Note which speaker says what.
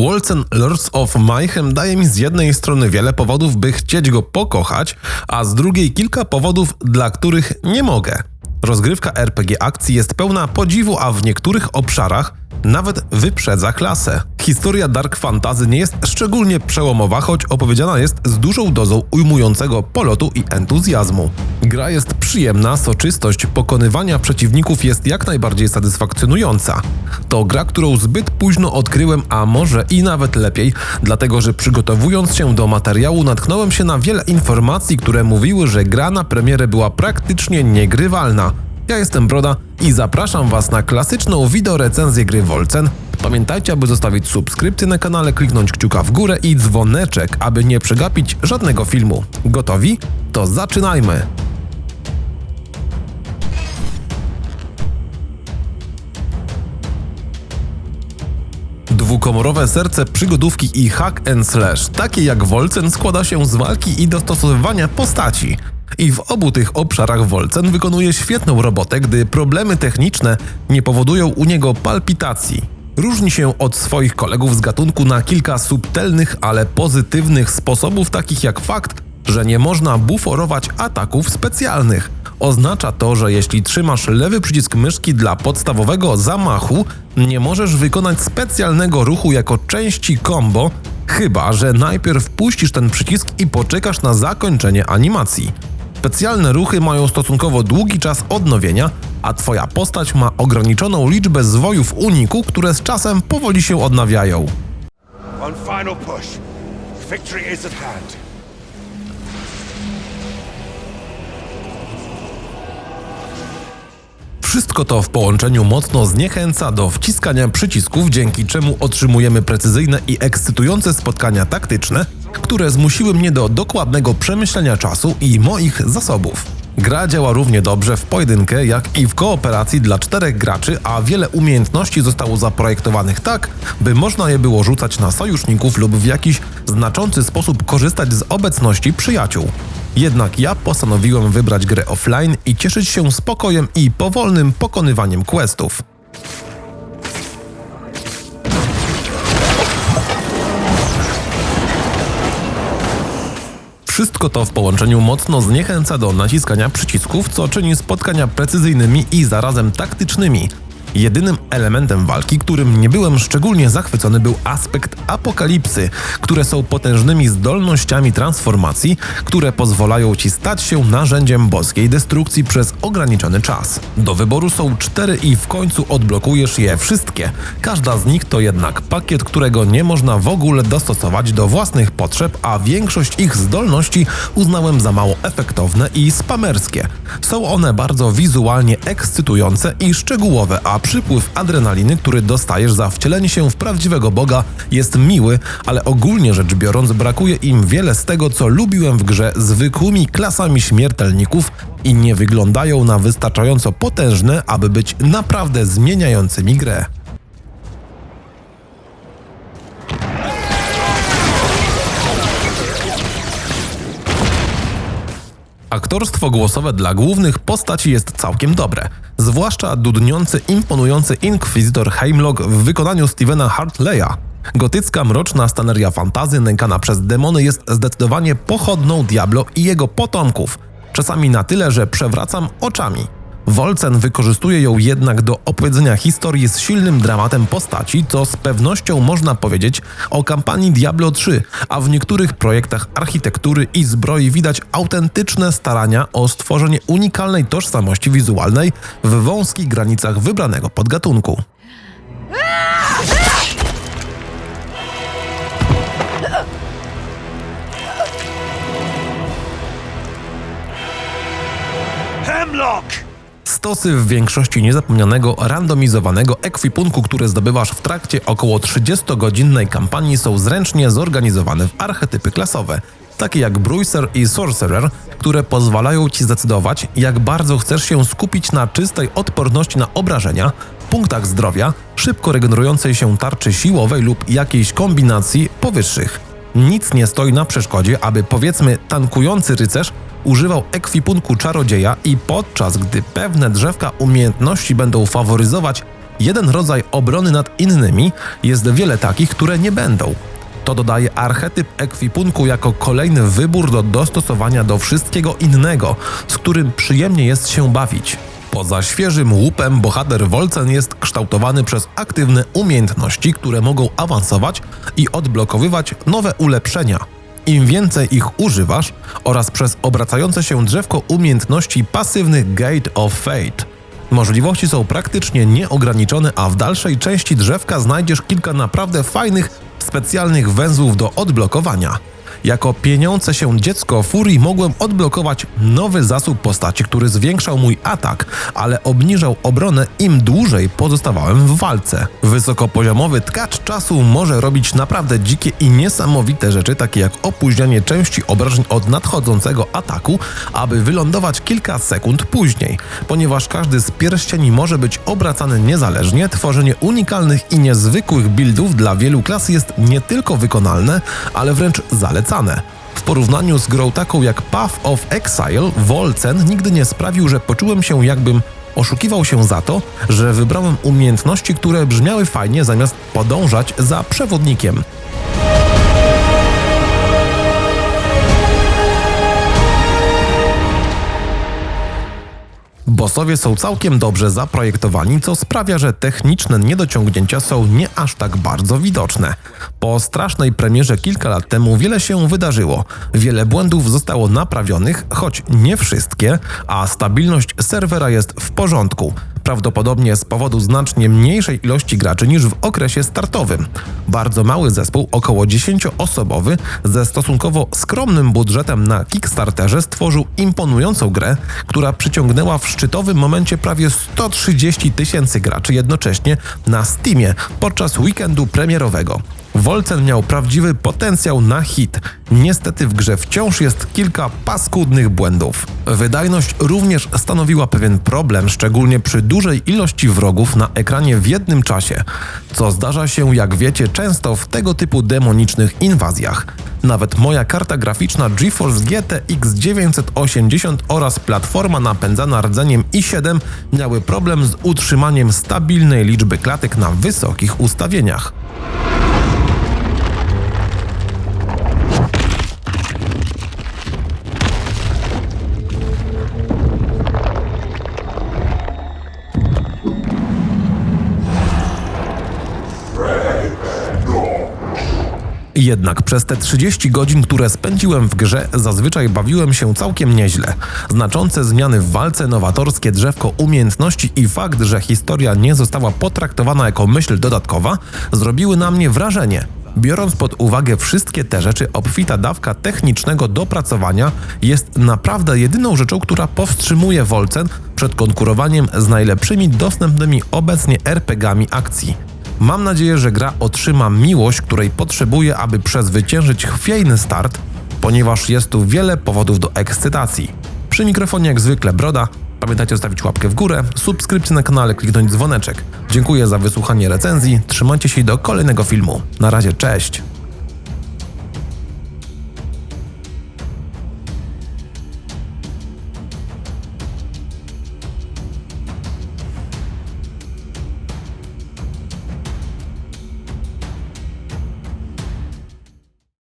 Speaker 1: Wolcen Lords of Mayhem daje mi z jednej strony wiele powodów, by chcieć go pokochać, a z drugiej kilka powodów, dla których nie mogę. Rozgrywka RPG akcji jest pełna podziwu, a w niektórych obszarach nawet wyprzedza klasę. Historia Dark Fantasy nie jest szczególnie przełomowa, choć opowiedziana jest z dużą dozą ujmującego polotu i entuzjazmu. Gra jest przyjemna, soczystość pokonywania przeciwników jest jak najbardziej satysfakcjonująca. To gra, którą zbyt późno odkryłem, a może i nawet lepiej, dlatego że przygotowując się do materiału natknąłem się na wiele informacji, które mówiły, że gra na premierę była praktycznie niegrywalna. Ja jestem Broda i zapraszam Was na klasyczną wideorecenzję gry Wolcen. Pamiętajcie, aby zostawić subskrypcję na kanale, kliknąć kciuka w górę i dzwoneczek, aby nie przegapić żadnego filmu. Gotowi? To zaczynajmy! Dwukomorowe serce przygodówki i hack and slash, takie jak Wolcen, składa się z walki i dostosowywania postaci. I w obu tych obszarach Wolcen wykonuje świetną robotę, gdy problemy techniczne nie powodują u niego palpitacji. Różni się od swoich kolegów z gatunku na kilka subtelnych, ale pozytywnych sposobów, takich jak fakt, że nie można buforować ataków specjalnych. Oznacza to, że jeśli trzymasz lewy przycisk myszki dla podstawowego zamachu, nie możesz wykonać specjalnego ruchu jako części combo, chyba że najpierw puścisz ten przycisk i poczekasz na zakończenie animacji. Specjalne ruchy mają stosunkowo długi czas odnowienia, a twoja postać ma ograniczoną liczbę zwojów uniku, które z czasem powoli się odnawiają.
Speaker 2: One final push. Victory is at hand.
Speaker 1: Wszystko to w połączeniu mocno zniechęca do wciskania przycisków, dzięki czemu otrzymujemy precyzyjne i ekscytujące spotkania taktyczne, które zmusiły mnie do dokładnego przemyślenia czasu i moich zasobów. Gra działa równie dobrze w pojedynkę, jak i w kooperacji dla czterech graczy, a wiele umiejętności zostało zaprojektowanych tak, by można je było rzucać na sojuszników lub w jakiś znaczący sposób korzystać z obecności przyjaciół. Jednak ja postanowiłem wybrać grę offline i cieszyć się spokojem i powolnym pokonywaniem questów. Wszystko to w połączeniu mocno zniechęca do naciskania przycisków, co czyni spotkania precyzyjnymi i zarazem taktycznymi. Jedynym elementem walki, którym nie byłem szczególnie zachwycony, był aspekt apokalipsy, które są potężnymi zdolnościami transformacji, które pozwalają ci stać się narzędziem boskiej destrukcji przez ograniczony czas. Do wyboru są cztery i w końcu odblokujesz je wszystkie. Każda z nich to jednak pakiet, którego nie można w ogóle dostosować do własnych potrzeb, a większość ich zdolności uznałem za mało efektowne i spamerskie. Są one bardzo wizualnie ekscytujące i szczegółowe, a przypływ adrenaliny, który dostajesz za wcielenie się w prawdziwego Boga, jest miły, ale ogólnie rzecz biorąc, brakuje im wiele z tego, co lubiłem w grze zwykłymi klasami śmiertelników i nie wyglądają na wystarczająco potężne, aby być naprawdę zmieniającymi grę. Aktorstwo głosowe dla głównych postaci jest całkiem dobre, zwłaszcza dudniący, imponujący inkwizytor Heimlock w wykonaniu Stevena Hartleya. Gotycka, mroczna staneria fantazy nękana przez demony jest zdecydowanie pochodną Diablo i jego potomków, czasami na tyle, że przewracam oczami. Wolcen wykorzystuje ją jednak do opowiedzenia historii z silnym dramatem postaci, co z pewnością można powiedzieć o kampanii Diablo 3, a w niektórych projektach architektury i zbroi widać autentyczne starania o stworzenie unikalnej tożsamości wizualnej w wąskich granicach wybranego podgatunku.
Speaker 2: Hemlock!
Speaker 1: Stosy w większości niezapomnianego, randomizowanego ekwipunku, które zdobywasz w trakcie około 30-godzinnej kampanii są zręcznie zorganizowane w archetypy klasowe, takie jak Bruiser i Sorcerer, które pozwalają ci zdecydować, jak bardzo chcesz się skupić na czystej odporności na obrażenia, punktach zdrowia, szybko regenerującej się tarczy siłowej lub jakiejś kombinacji powyższych. Nic nie stoi na przeszkodzie, aby powiedzmy tankujący rycerz używał ekwipunku czarodzieja i podczas gdy pewne drzewka umiejętności będą faworyzować jeden rodzaj obrony nad innymi, jest wiele takich, które nie będą. To dodaje archetyp ekwipunku jako kolejny wybór do dostosowania do wszystkiego innego, z którym przyjemnie jest się bawić. Poza świeżym łupem bohater Wolcen jest kształtowany przez aktywne umiejętności, które mogą awansować i odblokowywać nowe ulepszenia. Im więcej ich używasz oraz przez obracające się drzewko umiejętności pasywnych Gate of Fate. Możliwości są praktycznie nieograniczone, a w dalszej części drzewka znajdziesz kilka naprawdę fajnych, specjalnych węzłów do odblokowania. Jako pieniące się dziecko Furii mogłem odblokować nowy zasób postaci, który zwiększał mój atak, ale obniżał obronę im dłużej pozostawałem w walce. Wysokopoziomowy tkacz czasu może robić naprawdę dzikie i niesamowite rzeczy, takie jak opóźnianie części obrażeń od nadchodzącego ataku, aby wylądować kilka sekund później. Ponieważ każdy z pierścieni może być obracany niezależnie, tworzenie unikalnych i niezwykłych buildów dla wielu klas jest nie tylko wykonalne, ale wręcz zalecane. W porównaniu z grą taką jak Path of Exile, Volcen nigdy nie sprawił, że poczułem się jakbym oszukiwał się za to, że wybrałem umiejętności, które brzmiały fajnie zamiast podążać za przewodnikiem. Bossowie są całkiem dobrze zaprojektowani, co sprawia, że techniczne niedociągnięcia są nie aż tak bardzo widoczne. Po strasznej premierze kilka lat temu wiele się wydarzyło. Wiele błędów zostało naprawionych, choć nie wszystkie, a stabilność serwera jest w porządku. Prawdopodobnie z powodu znacznie mniejszej ilości graczy niż w okresie startowym. Bardzo mały zespół, około 10-osobowy, ze stosunkowo skromnym budżetem na Kickstarterze stworzył imponującą grę, która przyciągnęła w szczytowym momencie prawie 130 tysięcy graczy jednocześnie na Steamie podczas weekendu premierowego. Wolcen miał prawdziwy potencjał na hit. Niestety w grze wciąż jest kilka paskudnych błędów. Wydajność również stanowiła pewien problem, szczególnie przy dużej ilości wrogów na ekranie w jednym czasie, co zdarza się, jak wiecie, często w tego typu demonicznych inwazjach. Nawet moja karta graficzna GeForce GTX 980 oraz platforma napędzana rdzeniem i7 miały problem z utrzymaniem stabilnej liczby klatek na wysokich ustawieniach. Jednak przez te 30 godzin, które spędziłem w grze, zazwyczaj bawiłem się całkiem nieźle. Znaczące zmiany w walce, nowatorskie drzewko umiejętności i fakt, że historia nie została potraktowana jako myśl dodatkowa, zrobiły na mnie wrażenie. Biorąc pod uwagę wszystkie te rzeczy, obfita dawka technicznego dopracowania jest naprawdę jedyną rzeczą, która powstrzymuje Wolcen przed konkurowaniem z najlepszymi dostępnymi obecnie RPGami akcji. Mam nadzieję, że gra otrzyma miłość, której potrzebuje, aby przezwyciężyć chwiejny start, ponieważ jest tu wiele powodów do ekscytacji. Przy mikrofonie jak zwykle Broda. Pamiętajcie zostawić łapkę w górę, subskrypcję na kanale, kliknąć dzwoneczek. Dziękuję za wysłuchanie recenzji, trzymajcie się do kolejnego filmu. Na razie, cześć!